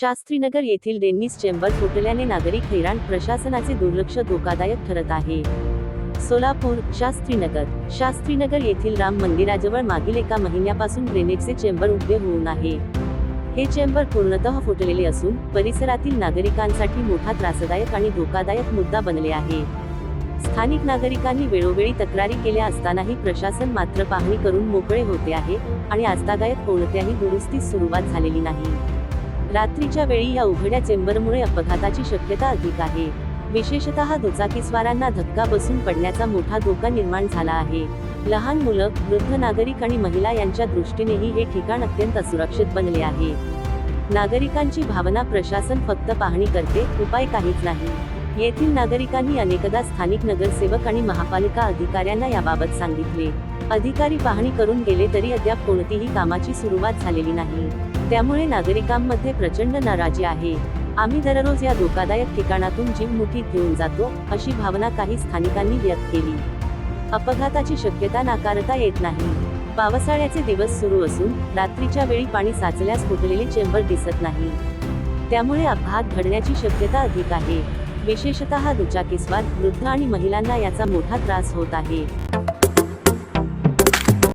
शास्त्रीनगर येथील डेन्निस चेंबर फुटल्याने नागरिक हैराण प्रशासनाचे दुर्लक्ष धोकादायक ठरत आहे. सोलापूर शास्त्रीनगर. शास्त्रीनगर येथील राम मंदिराजवळ मागील एका महिन्यापासून ग्रेनेडचे चेंबर उभे होऊन आहे. हे चेंबर पूर्णतः फुटलेले असून परिसरातील नागरिकांसाठी मोठा त्रासदायक आणि धोकादायक मुद्दा बनले आहे. स्थानिक नागरिकांनी वेळोवेळी तक्रारी केल्या असतानाही प्रशासन मात्र पाहणी करून मोकळे होते आहे आणि आजतागायत कोणत्याही दुरुस्तीस सुरुवात झालेली नाही. रात्रीच्या वेळी या उघड्या चेंबरमुळे अपघाताची शक्यता अधिक आहे. विशेषतः दुचाकीस्वारांना धक्का बसून पडण्याचा मोठा धोका निर्माण झाला आहे. लहान मुलं वृद्ध नागरिक आणि महिला यांच्या दृष्टीनेही हे ठिकाण अत्यंत असुरक्षित बनले आहे. नागरिकांची भावना प्रशासन फक्त पाहणी करते उपाय काहीच नाही. येथील नागरिकांनी अनेकदा स्थानिक नगरसेवक आणि महापालिका अधिकाऱ्यांना याबाबत सांगितले. अधिकारी पाहणी करून गेले तरी अद्याप कोणतीही कामाची सुरुवात झालेली नाही. त्यामुळे नागरिकांमध्ये प्रचंड नाराजी आहे. आम्ही दररोज या धोकादायक ठिकाणातून जीव मुठीत घेऊन जातो अशी भावना काही स्थानिकांनी व्यक्त केली. अपघाताची शक्यता नाकारता येत नाही. पावसाळ्याचे दिवस सुरू असून रात्रीच्या वेळी पाणी साचल्यास फुटलेले चेंबर दिसत नाही. त्यामुळे अपघात घडण्याची शक्यता अधिक आहे. विशेषतः दुचाकीस्वार वृद्ध आणि महिलांना याचा मोठा त्रास होत आहे.